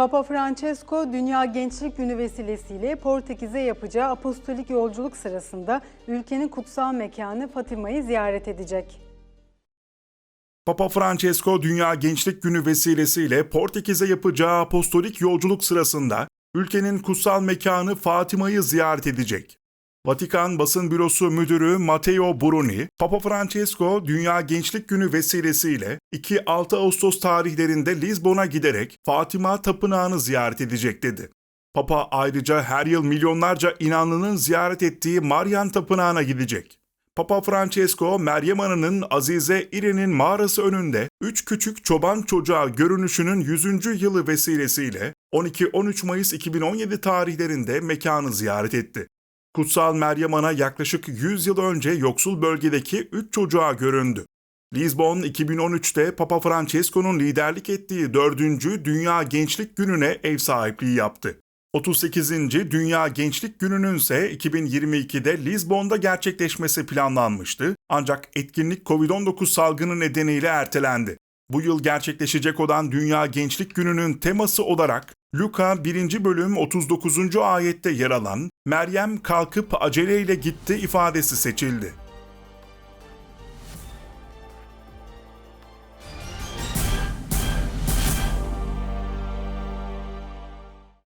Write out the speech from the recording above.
Papa Francesco Dünya Gençlik Günü vesilesiyle Portekiz'e yapacağı apostolik yolculuk sırasında ülkenin kutsal mekanı Fatima'yı ziyaret edecek. Papa Francesco Dünya Gençlik Günü vesilesiyle Portekiz'e yapacağı apostolik yolculuk sırasında ülkenin kutsal mekanı Fatima'yı ziyaret edecek. Vatikan Basın Bürosu Müdürü Matteo Bruni, Papa Francesco Dünya Gençlik Günü vesilesiyle 2-6 Ağustos tarihlerinde Lizbon'a giderek Fatima Tapınağı'nı ziyaret edecek dedi. Papa ayrıca her yıl milyonlarca inanlının ziyaret ettiği Marian Tapınağı'na gidecek. Papa Francesco, Meryem Ana'nın Azize İre'nin mağarası önünde üç küçük çoban çocuğa görünüşünün 100. yılı vesilesiyle 12-13 Mayıs 2017 tarihlerinde mekanı ziyaret etti. Kutsal Meryem Ana yaklaşık 100 yıl önce yoksul bölgedeki üç çocuğa göründü. Lisbon 2013'te Papa Francesco'nun liderlik ettiği 4. Dünya Gençlik Günü'ne ev sahipliği yaptı. 38. Dünya Gençlik Günü'nün ise 2022'de Lizbon'da gerçekleşmesi planlanmıştı ancak etkinlik Covid-19 salgını nedeniyle ertelendi. Bu yıl gerçekleşecek olan Dünya Gençlik Günü'nün teması olarak Luka 1. bölüm 39. ayette yer alan Meryem kalkıp aceleyle gitti ifadesi seçildi.